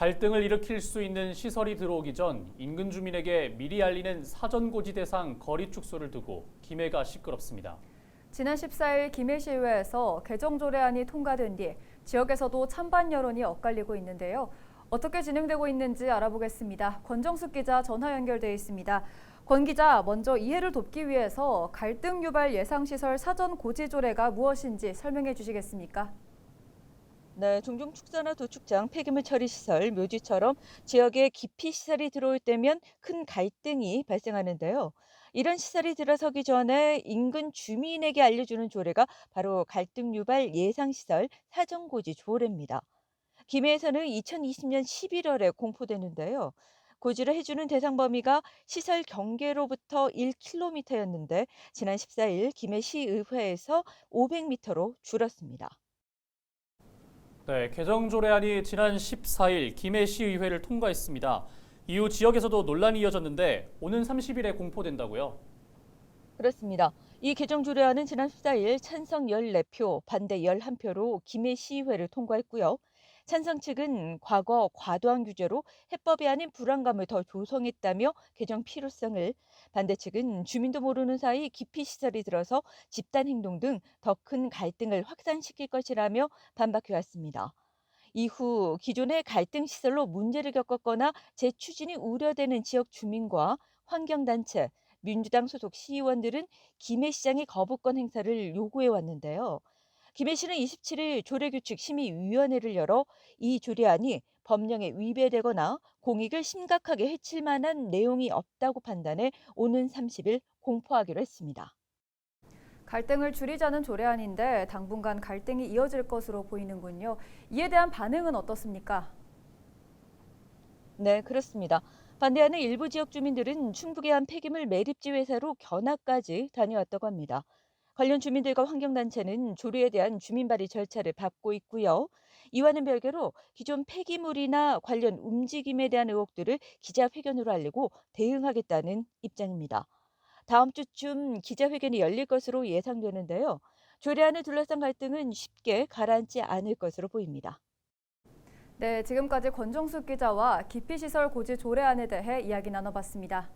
갈등을 일으킬 수 있는 시설이 들어오기 전 인근 주민에게 미리 알리는 사전고지 대상 거리 축소를 두고 김해가 시끄럽습니다. 지난 14일 김해시의회에서 개정 조례안이 통과된 뒤 지역에서도 찬반 여론이 엇갈리고 있는데요. 어떻게 진행되고 있는지 알아보겠습니다. 권정숙 기자 전화 연결돼 있습니다. 권 기자, 먼저 이해를 돕기 위해서 갈등 유발 예상 시설 사전 고지 조례가 무엇인지 설명해 주시겠습니까? 네, 종종 축사나 도축장, 폐기물 처리 시설, 묘지처럼 지역에 기피 시설이 들어올 때면 큰 갈등이 발생하는데요. 이런 시설이 들어서기 전에 인근 주민에게 알려주는 조례가 바로 갈등 유발 예상 시설 사전 고지 조례입니다. 김해에서는 2020년 11월에 공포되는데요. 고지를 해주는 대상 범위가 시설 경계로부터 1km였는데 지난 14일 김해시의회에서 500m로 줄었습니다. 네, 개정 조례안이 지난 14일 김해시의회를 통과했습니다. 이후 지역에서도 논란이 이어졌는데 오는 30일에 공포된다고요. 그렇습니다. 이 개정 조례안은 지난 14일 찬성 14표, 반대 11표로 김해시의회를 통과했고요. 찬성 측은 과거 과도한 규제로 해법이 아닌 불안감을 더 조성했다며 개정 필요성을, 반대 측은 주민도 모르는 사이 기피 시설이 들어서 집단 행동 등 더 큰 갈등을 확산시킬 것이라며 반박해 왔습니다. 이후 기존의 갈등 시설로 문제를 겪었거나 재추진이 우려되는 지역 주민과 환경단체, 민주당 소속 시의원들은 김해시장의 거부권 행사를 요구해 왔는데요. 김해 시는 27일 조례규칙 심의위원회를 열어 이 조례안이 법령에 위배되거나 공익을 심각하게 해칠 만한 내용이 없다고 판단해 오는 30일 공포하기로 했습니다. 갈등을 줄이자는 조례안인데 당분간 갈등이 이어질 것으로 보이는군요. 이에 대한 반응은 어떻습니까? 네, 그렇습니다. 반대하는 일부 지역 주민들은 충북의 한 폐기물 매립지 회사로 견학까지 다녀왔다고 합니다. 관련 주민들과 환경단체는 조례에 대한 주민 발의 절차를 밟고 있고요. 이와는 별개로 기존 폐기물이나 관련 움직임에 대한 의혹들을 기자회견으로 알리고 대응하겠다는 입장입니다. 다음 주쯤 기자회견이 열릴 것으로 예상되는데요. 조례안을 둘러싼 갈등은 쉽게 가라앉지 않을 것으로 보입니다. 네, 지금까지 권정숙 기자와 기피시설 고지 조례안에 대해 이야기 나눠봤습니다.